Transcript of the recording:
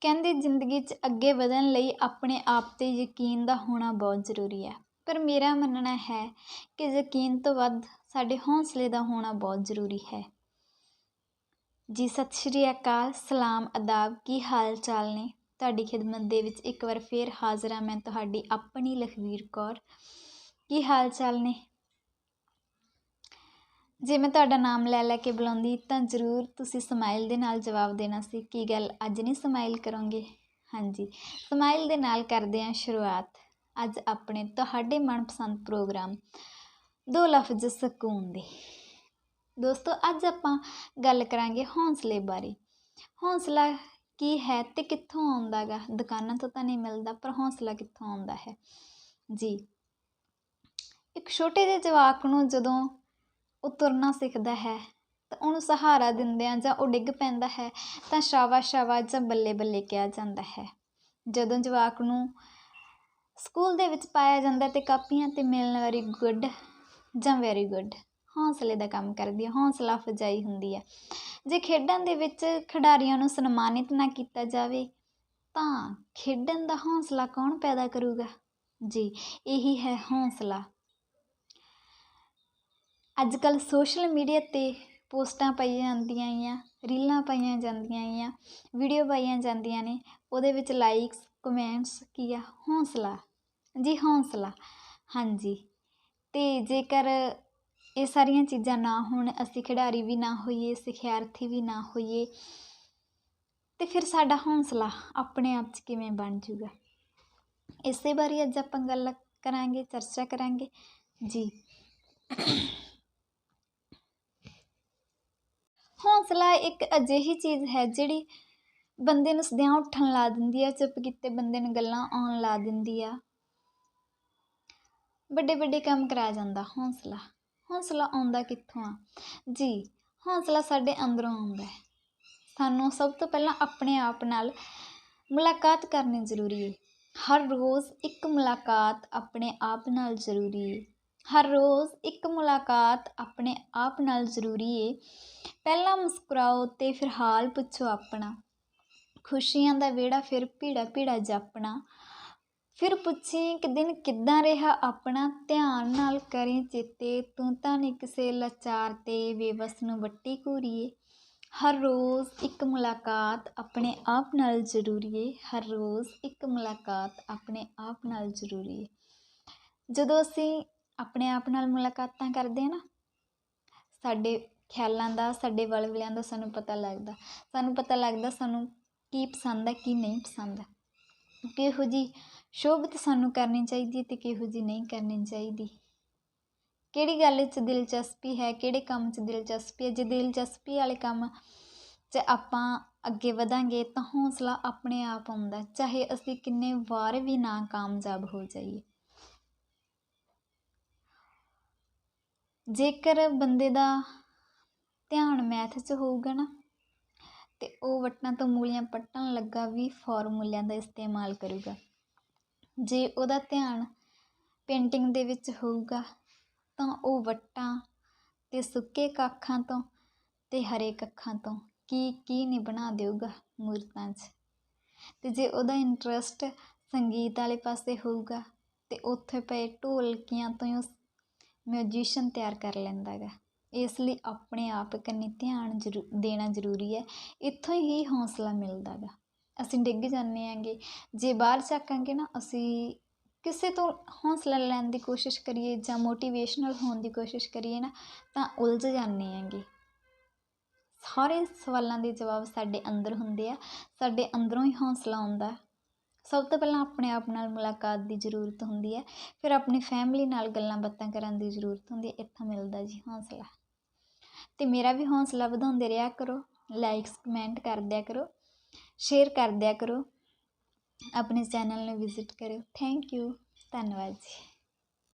ਕਹਿੰਦੇ ਜ਼ਿੰਦਗੀ 'ਚ ਅੱਗੇ ਵਧਣ ਲਈ ਆਪਣੇ ਆਪ 'ਤੇ ਯਕੀਨ ਦਾ ਹੋਣਾ ਬਹੁਤ ਜ਼ਰੂਰੀ ਹੈ। ਪਰ ਮੇਰਾ ਮੰਨਣਾ ਹੈ ਕਿ ਯਕੀਨ ਤੋਂ ਵੱਧ ਸਾਡੇ ਹੌਂਸਲੇ ਦਾ ਹੋਣਾ ਬਹੁਤ ਜ਼ਰੂਰੀ ਹੈ। ਜੀ, ਸਤਿ ਸ਼੍ਰੀ ਅਕਾਲ। ਸਲਾਮ, ਅਦਾਬ। ਕੀ ਹਾਲ ਚਾਲ ਨੇ? ਤੁਹਾਡੀ ਖਿਦਮਤ ਦੇ ਵਿੱਚ ਇੱਕ ਵਾਰ ਫੇਰ ਹਾਜ਼ਰ ਹਾਂ ਮੈਂ ਤੁਹਾਡੀ ਆਪਣੀ ਲਖਵੀਰ ਕੌਰ। ਕੀ ਹਾਲ ਚਾਲ ਨੇ? ਜੇ ਮੈਂ ਤੁਹਾਡਾ ਨਾਮ ਲੈ ਲੈ ਕੇ ਬੁਲਾਉਂਦੀ ਤਾਂ ਜ਼ਰੂਰ ਤੁਸੀਂ ਸਮਾਈਲ ਦੇ ਨਾਲ ਜਵਾਬ ਦੇਣਾ ਸੀ, ਕੀ ਗੱਲ ਅੱਜ ਨਹੀਂ ਸਮਾਈਲ ਕਰੋਗੇ? ਹਾਂਜੀ, ਸਮਾਈਲ ਦੇ ਨਾਲ ਕਰਦੇ ਹਾਂ ਸ਼ੁਰੂਆਤ। ਅੱਜ ਆਪਣੇ ਤੁਹਾਡੇ ਮਨਪਸੰਦ ਪ੍ਰੋਗਰਾਮ, ਦੋ ਲਫ਼ਜ਼ ਸਕੂਨ ਦੇ। ਦੋਸਤੋ, ਅੱਜ ਆਪਾਂ ਗੱਲ ਕਰਾਂਗੇ ਹੌਸਲੇ ਬਾਰੇ। ਹੌਸਲਾ ਕੀ ਹੈ ਤੇ ਕਿੱਥੋਂ ਆਉਂਦਾ ਗਾ? ਦੁਕਾਨਾਂ ਤੋਂ ਤਾਂ ਨਹੀਂ ਮਿਲਦਾ, ਪਰ ਹੌਸਲਾ ਕਿੱਥੋਂ ਆਉਂਦਾ ਹੈ? ਜੀ, ਇੱਕ ਛੋਟੇ ਜਿਹੇ ਜਵਾਕ ਨੂੰ ਜਦੋਂ ਉਹ ਤੁਰਨਾ ਸਿੱਖਦਾ ਹੈ ਤਾਂ ਉਹਨੂੰ ਸਹਾਰਾ ਦਿੰਦਿਆਂ ਜਾਂ ਉਹ ਡਿੱਗ ਪੈਂਦਾ ਹੈ ਤਾਂ ਸ਼ਾਬਾਸ਼ ਸ਼ਾਬਾਸ਼ ਜਾਂ ਬੱਲੇ ਬੱਲੇ ਕਿਹਾ ਜਾਂਦਾ ਹੈ। ਜਦੋਂ ਜਵਾਕ ਨੂੰ ਸਕੂਲ ਦੇ ਵਿੱਚ ਪਾਇਆ ਜਾਂਦਾ ਤੇ ਕਾਪੀਆਂ ਤੇ ਮਿਲਣ ਵੈਰੀ ਗੁੱਡ ਜਾਂ ਵੈਰੀ ਗੁੱਡ, ਹੌਸਲੇ ਦਾ ਕੰਮ ਕਰਦੀ ਹੈ, ਹੌਸਲਾ ਫਜਾਈ ਹੁੰਦੀ ਹੈ। ਜੇ ਖੇਡਾਂ ਦੇ ਵਿੱਚ ਖਿਡਾਰੀਆਂ ਨੂੰ ਸਨਮਾਨਿਤ ਨਾ ਕੀਤਾ ਜਾਵੇ ਤਾਂ ਖੇਡਣ ਦਾ ਹੌਸਲਾ ਕੌਣ ਪੈਦਾ ਕਰੂਗਾ? ਜੀ, ਇਹੀ ਹੈ ਹੌਸਲਾ। ਅੱਜ ਕੱਲ੍ਹ ਸੋਸ਼ਲ ਮੀਡੀਆ ਤੇ ਪੋਸਟਾਂ ਪਾਈਆਂ ਜਾਂਦੀਆਂ ਆ ਰੀਲਾਂ ਪਾਈਆਂ ਜਾਂਦੀਆਂ ਆ ਵੀਡੀਓ ਪਾਈਆਂ ਜਾਂਦੀਆਂ ਨੇ, ਉਹਦੇ ਵਿੱਚ ਲਾਈਕਸ ਕਮੈਂਟਸ ਕੀ ਆ? ਹੌਂਸਲਾ। ਜੀ, ਹੌਂਸਲਾ। ਹਾਂਜੀ। ਅਤੇ ਜੇਕਰ ਇਹ ਸਾਰੀਆਂ ਚੀਜ਼ਾਂ ਨਾ ਹੋਣ, ਅਸੀਂ ਖਿਡਾਰੀ ਵੀ ਨਾ ਹੋਈਏ, ਸਿਖਿਆਰਥੀ ਵੀ ਨਾ ਹੋਈਏ, ਤੇ ਫਿਰ ਸਾਡਾ ਹੌਂਸਲਾ ਆਪਣੇ ਆਪ 'ਚ ਕਿਵੇਂ ਬਣ ਜੂਗਾ? ਇਸੇ ਬਾਰੇ ਅੱਜ ਆਪਾਂ ਗੱਲ ਕਰਾਂਗੇ, ਚਰਚਾ ਕਰਾਂਗੇ। ਜੀ। ਹੌਸਲਾ ਇੱਕ ਅਜਿਹੀ ਚੀਜ਼ ਹੈ ਜਿਹੜੀ ਬੰਦੇ ਨੂੰ ਸਦਿਆਂ ਉੱਠਣ ਲਾ ਦਿੰਦੀ ਆ, ਚੁੱਪ ਕੀਤੇ ਬੰਦੇ ਨੂੰ ਗੱਲਾਂ ਆਉਣ ਲਾ ਦਿੰਦੀ ਆ। ਵੱਡੇ ਵੱਡੇ ਕੰਮ ਕਰਾ ਜਾਂਦਾ ਹੌਸਲਾ। ਹੌਸਲਾ ਆਉਂਦਾ ਕਿੱਥੋਂ ਆ? ਜੀ, ਹੌਸਲਾ ਸਾਡੇ ਅੰਦਰੋਂ ਆਉਂਦਾ ਹੈ। ਸਾਨੂੰ ਸਭ ਤੋਂ ਪਹਿਲਾਂ ਆਪਣੇ ਆਪ ਨਾਲ ਮੁਲਾਕਾਤ ਕਰਨੀ ਜ਼ਰੂਰੀ ਹੈ। ਹਰ ਰੋਜ਼ ਇੱਕ ਮੁਲਾਕਾਤ ਆਪਣੇ ਆਪ ਨਾਲ ਜ਼ਰੂਰੀ ਹੈ। ਹਰ ਰੋਜ਼ ਇੱਕ ਮੁਲਾਕਾਤ ਆਪਣੇ ਆਪ ਨਾਲ ਜ਼ਰੂਰੀ ਏ। ਪਹਿਲਾਂ ਮੁਸਕਰਾਓ ਤੇ ਫਿਰ ਹਾਲ ਪੁੱਛੋ ਆਪਣਾ। ਖੁਸ਼ੀਆਂ ਦਾ ਵਿਹੜਾ ਫਿਰ ਭੀੜਾ ਭੀੜਾ ਜਾਪਣਾ। ਫਿਰ ਪੁੱਛੀ ਕਿ ਦਿਨ ਕਿੱਦਾਂ ਰਿਹਾ ਆਪਣਾ? ਧਿਆਨ ਨਾਲ ਕਰੀ ਚੇਤੇ, ਤੂੰ ਤਾਂ ਨਹੀਂ ਕਿਸੇ ਲਾਚਾਰ ਤੇ ਬੇਵਸ ਨੂੰ ਵੱਟੀ ਘੂਰੀਏ ਹਰ ਰੋਜ਼ ਇੱਕ ਮੁਲਾਕਾਤ ਆਪਣੇ ਆਪ ਨਾਲ ਜ਼ਰੂਰੀ ਏ। ਹਰ ਰੋਜ਼ ਇੱਕ ਮੁਲਾਕਾਤ ਆਪਣੇ ਆਪ ਨਾਲ ਜ਼ਰੂਰੀ ਏ। ਜਦੋਂ ਅਸੀਂ ਆਪਣੇ ਆਪ ਨਾਲ ਮੁਲਾਕਾਤਾਂ ਕਰਦੇ ਆ ਨਾ, ਸਾਡੇ ਖਿਆਲਾਂ ਦਾ, ਸਾਡੇ ਵਲਵਲਿਆਂ ਦਾ ਸਾਨੂੰ ਪਤਾ ਲੱਗਦਾ। ਸਾਨੂੰ ਪਤਾ ਲੱਗਦਾ ਸਾਨੂੰ ਕੀ ਪਸੰਦ ਹੈ ਕੀ ਨਹੀਂ ਪਸੰਦ ਕਿਹੋ ਜੀ ਸ਼ੋਭਤ ਸਾਨੂੰ ਕਰਨੀ ਚਾਹੀਦੀ ਤੇ ਕਿਹੋ ਜੀ ਨਹੀਂ ਕਰਨੀ ਚਾਹੀਦੀ। ਕਿਹੜੀ ਗੱਲ 'ਚ ਦਿਲਚਸਪੀ ਹੈ, ਕਿਹੜੇ ਕੰਮ 'ਚ ਦਿਲਚਸਪੀ ਹੈ? ਜੇ ਦਿਲਚਸਪੀ ਵਾਲੇ ਕੰਮ 'ਚ ਆਪਾਂ ਅੱਗੇ ਵਧਾਂਗੇ ਤਾਂ ਹੌਸਲਾ ਆਪਣੇ ਆਪ ਆਉਂਦਾ। ਚਾਹੇ ਅਸੀਂ ਕਿੰਨੇ ਵਾਰ ਵੀ ਨਾ ਕਾਮਯਾਬ ਹੋ ਜਾਈਏ। ਜੇਕਰ ਬੰਦੇ ਦਾ ਧਿਆਨ ਮੈਥ 'ਚ ਹੋਊਗਾ ਨਾ, ਤੇ ਉਹ ਵੱਟਾਂ ਤੋਂ ਮੂਲੀਆਂ ਪੱਟਣ ਲੱਗਾ ਵੀ ਫਾਰਮੂਲਿਆਂ ਦਾ ਇਸਤੇਮਾਲ ਕਰੂਗਾ। ਜੇ ਉਹਦਾ ਧਿਆਨ ਪੇਂਟਿੰਗ ਦੇ ਵਿੱਚ ਹੋਊਗਾ, ਤਾਂ ਉਹ ਵੱਟਾਂ ਤੇ ਸੁੱਕੇ ਕੱਖਾਂ ਤੋਂ ਤੇ ਹਰੇ ਕੱਖਾਂ ਤੋਂ ਕੀ ਕੀ ਨਹੀਂ ਬਣਾ ਦੇਊਗਾ ਮੂਰਤਾਂ 'ਚ। ਤੇ ਜੇ ਉਹਦਾ ਇੰਟਰਸਟ ਸੰਗੀਤ ਵਾਲੇ ਪਾਸੇ ਹੋਊਗਾ, ਤੇ ਉੱਥੇ ਪਏ ਢੋਲਕੀਆਂ ਤੋਂ ਮਿਊਜੀਸ਼ਨ ਤਿਆਰ ਕਰ ਲੈਂਦਾ ਹੈਗਾ। ਇਸ ਲਈ ਆਪਣੇ ਆਪ ਕੰਨੀ ਧਿਆਨ ਜ਼ਰੂ, ਦੇਣਾ ਜ਼ਰੂਰੀ ਹੈ। ਇੱਥੋਂ ਹੀ ਹੌਸਲਾ ਮਿਲਦਾ ਗਾ ਅਸੀਂ ਡਿੱਗ ਜਾਂਦੇ ਆਂਗੇ ਜੇ ਬਾਹਰ ਚੱਕਾਂਗੇ ਨਾ, ਅਸੀਂ ਕਿਸੇ ਤੋਂ ਹੌਸਲਾ ਲੈਣ ਦੀ ਕੋਸ਼ਿਸ਼ ਕਰੀਏ ਜਾਂ ਮੋਟੀਵੇਸ਼ਨਲ ਹੋਣ ਦੀ ਕੋਸ਼ਿਸ਼ ਕਰੀਏ ਨਾ, ਤਾਂ ਉਲਝ ਜਾਂਦੇ ਆਂਗੇ ਸਾਰੇ ਸਵਾਲਾਂ ਦੇ ਜਵਾਬ ਸਾਡੇ ਅੰਦਰ ਹੁੰਦੇ ਆ। ਸਾਡੇ ਅੰਦਰੋਂ ਹੀ ਹੌਸਲਾ ਆਉਂਦਾ। ਸਭ ਤੋਂ ਪਹਿਲਾਂ ਆਪਣੇ ਆਪ ਨਾਲ ਮੁਲਾਕਾਤ ਦੀ ਜ਼ਰੂਰਤ ਹੁੰਦੀ ਹੈ। ਫਿਰ ਆਪਣੀ ਫੈਮਿਲੀ ਨਾਲ ਗੱਲਾਂ ਬਾਤਾਂ ਕਰਨ ਦੀ ਜ਼ਰੂਰਤ ਹੁੰਦੀ ਹੈ। ਇੱਥੋਂ ਮਿਲਦਾ ਜੀ ਹੌਸਲਾ। ਤੇ ਮੇਰਾ ਵੀ ਹੌਸਲਾ ਵਧਾਉਂਦੇ ਰਿਹਾ ਕਰੋ। ਲਾਈਕਸ ਕਮੈਂਟ ਕਰ ਦਿਆ ਕਰੋ। ਸ਼ੇਅਰ ਕਰ ਦਿਆ ਕਰੋ। ਆਪਣੇ ਚੈਨਲ ਨੂੰ ਵਿਜ਼ਿਟ ਕਰੋ ਥੈਂਕ ਯੂ ਧੰਨਵਾਦ ਜੀ।